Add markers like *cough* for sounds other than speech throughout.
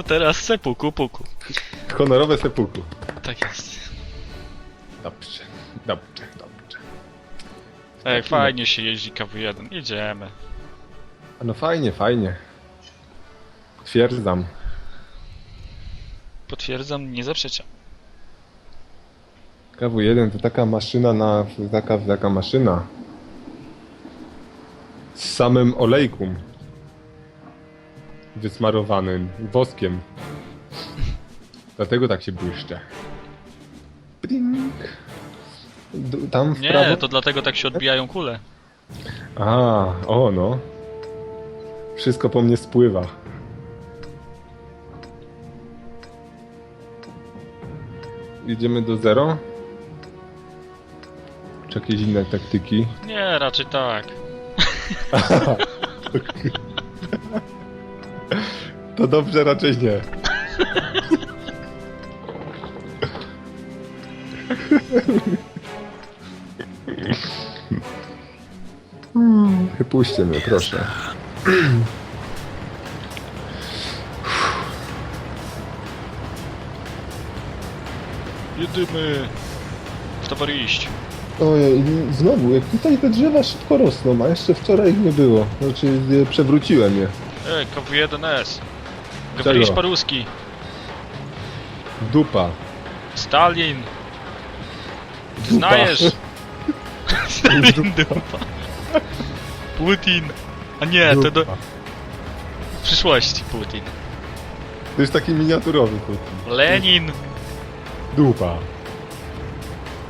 To teraz sepuku puku. Honorowe sepuku. Tak jest. Dobrze, dobrze, dobrze. Ej, fajnie się jeździ KW1. Jedziemy. A No fajnie, fajnie. Twierdzam. Potwierdzam, nie zaprzeczam. KW1 to taka maszyna na... taka, taka maszyna. Z samym olejkum. Wysmarowanym woskiem. Dlatego tak się błyszcze. D- Tam w prawo? Nie, to dlatego tak się odbijają kule. A, o no. Wszystko po mnie spływa. Jedziemy do zero? Czy jakieś inne taktyki? Nie, raczej tak. *laughs* To dobrze, raczej nie. Wypuśćcie mnie, proszę. Jedymy. W towar iść. Ojej, znowu, jak tutaj te drzewa szybko rosną, a jeszcze wczoraj ich nie było. Znaczy, przewróciłem je. Ej, KW1S. Gabriel Czego? Szparuski. Dupa. Stalin. Ty Dupa. znajesz. *laughs* Stalin dupa. Putin. A nie, to do Dupa. przyszłości Putin. To jest taki miniaturowy Putin. Lenin. Dupa.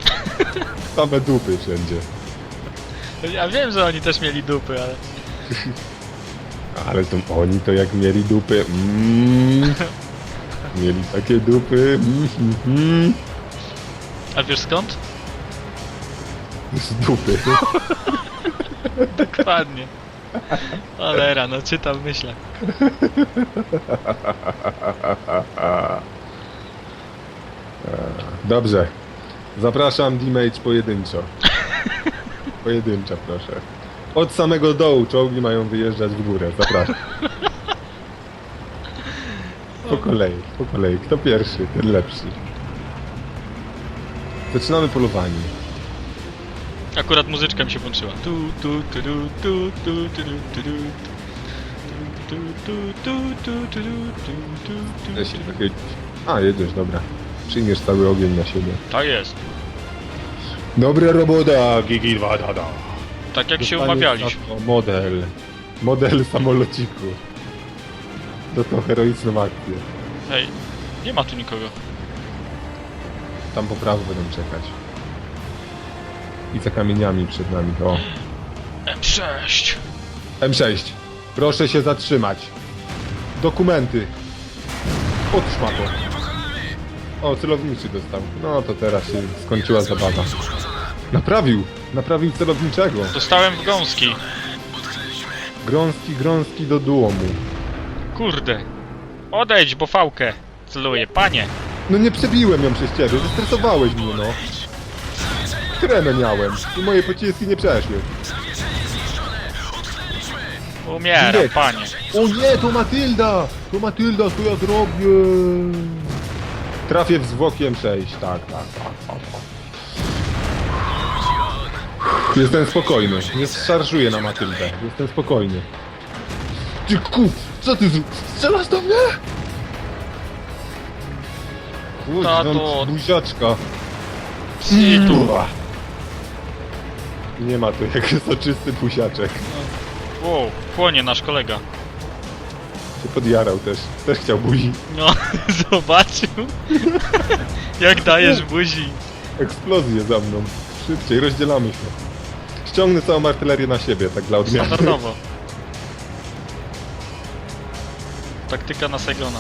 *laughs* Same dupy wszędzie. Ja wiem, że oni też mieli dupy, ale... *laughs* Ale to oni to jak mieli dupy. Mm, mieli takie dupy. Mm, mm, mm. A wiesz skąd? Z dupy. *laughs* Dokładnie. Cholera, no czytam, myślę. Dobrze. Zapraszam D-Mage pojedynczo. *laughs* Pojedynczo, proszę. Od samego dołu czołgi mają wyjeżdżać w górę. Zapraszam. Po kolei, po kolei. Kto pierwszy, ten lepszy. Zaczynamy polowanie. Akurat muzyczka mi się włączyła. Tu, tu, tu, tu, tu, tu, tu, tu, tu, tu. Tu, tu, tu, tu, tu, tu, tu, tu, Ja się tu. trochę... A, jedziesz, dobra. Przyjmiesz cały ogień na siebie. Tak jest. Dobra robota, Gigi 2 da Tak jak się Dostaniesz umawialiśmy. za to Model. Model samolociku. To tą heroiczną akcję. Hej, nie ma tu nikogo. Tam po prawo będą czekać. I za kamieniami przed nami. O. M6. M6. Proszę się zatrzymać. Dokumenty. Otrzyma to. O, celowniczy dostał. No to teraz się skończyła zabawa. Naprawił. Naprawił celowniczego. Dostałem w gąski. Grąski, grąski do duomu. Kurde. Odejdź, bo fałkę celuję. Panie. No nie przebiłem ją przez ciebie, zestresowałeś mnie, no. Tremę miałem i moje pociski nie przeszły. Umieram, Nie. panie. O nie, to Matylda! To Matylda, co ja zrobię? Trafię w zwłokiem 6, tak, tak, tak, tak. tak. Jestem spokojny, nie szarżuję na Matyldę, jestem spokojny. Ty ku, co ty zrób? Strzelasz do mnie? Tato. Kurwa, buziaczka. Situ. Nie ma tu jak soczysty pusiaczek. Wow, płonie nasz kolega. Się podjarał też. Też chciał buzi. No, *laughs* zobaczył. *laughs* Jak dajesz buzi. Eksplozję za mną. Szybciej, rozdzielamy się. Ściągnę całą artylerię na siebie, tak dla odmiany. Standardowo. Taktyka na Saigona.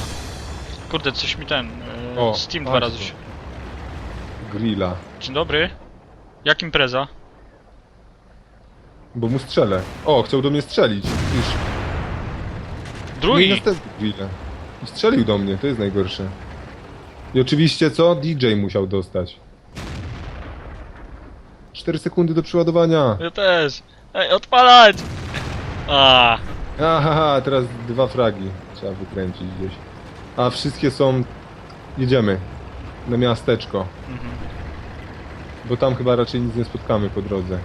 Kurde, coś mi ten... Yy, O, Steam dwa razy się... Grilla. Dzień dobry. Jak impreza? Bo mu strzelę. O, chciał do mnie strzelić. Już. No i Drugi! następny grilla. I strzelił do mnie, to jest najgorsze. I oczywiście co? DJ musiał dostać. 4 sekundy do przeładowania. Ja też. Ej, odpalać! A, Aha, teraz dwa fragi trzeba wykręcić gdzieś. A wszystkie są... Jedziemy. Na miasteczko. Mhm. Bo tam chyba raczej nic nie spotkamy po drodze.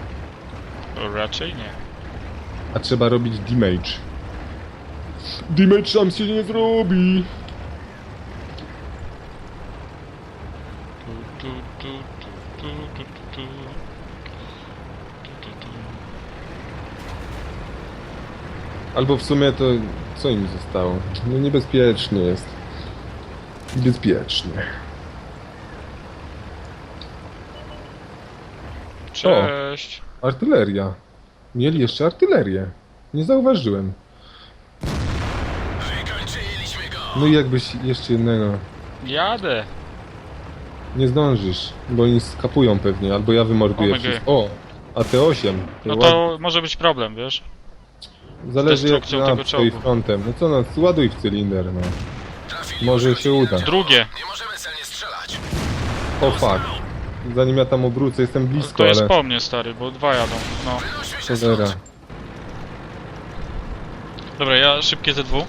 Raczej nie. A trzeba robić damage. Damage sam się nie zrobi. Tu, tu, tu, tu, tu, tu. Tu, tu, tu. Albo w sumie to... Co im zostało? No niebezpiecznie jest. Niebezpiecznie. Cześć. Artyleria. Mieli jeszcze artylerię. Nie zauważyłem. No i jakbyś jeszcze jednego... Jadę. Nie zdążysz, bo oni skapują pewnie, albo ja wymorduję wszystko. O! AT-8. No to może być problem, wiesz? Zależy jak destrukcją na tego stoi czołgu. frontem. No co no, ładuj w cylinder, no. Może się uda. Drugie. Nie możemy celnie strzelać. O fuck. Zanim ja tam obrócę, jestem blisko, To jest ale... po mnie, stary, bo dwa jadą. No. Wynośmy się Cholera. stąd. Dobra, ja szybkie Z2.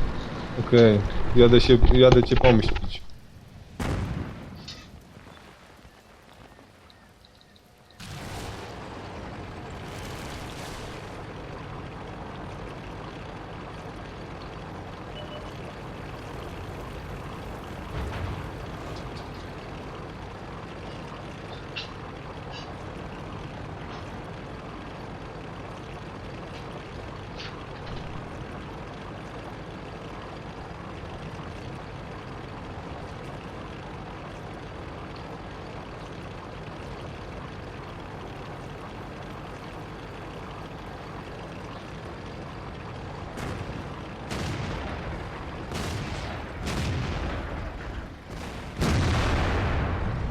Okej, jadę się, jadę cię pomścić.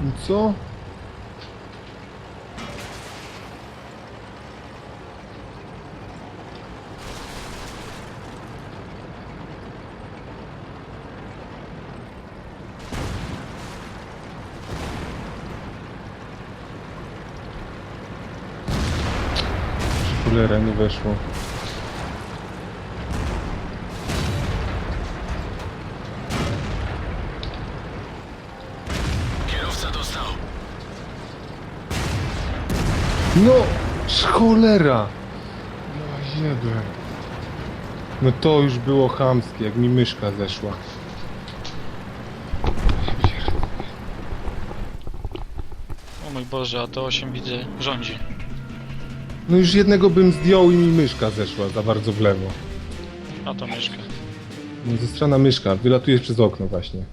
I co? Cholera, nie weszło. Dostał. No! Cholera! Ja jebę. No to już było chamskie, jak mi myszka zeszła. O mój Boże, a to 8 widzę rządzi. No już jednego bym zdjął i mi myszka zeszła za bardzo w lewo. A to mieszka. No ze strona myszka, wylatuje przez okno właśnie.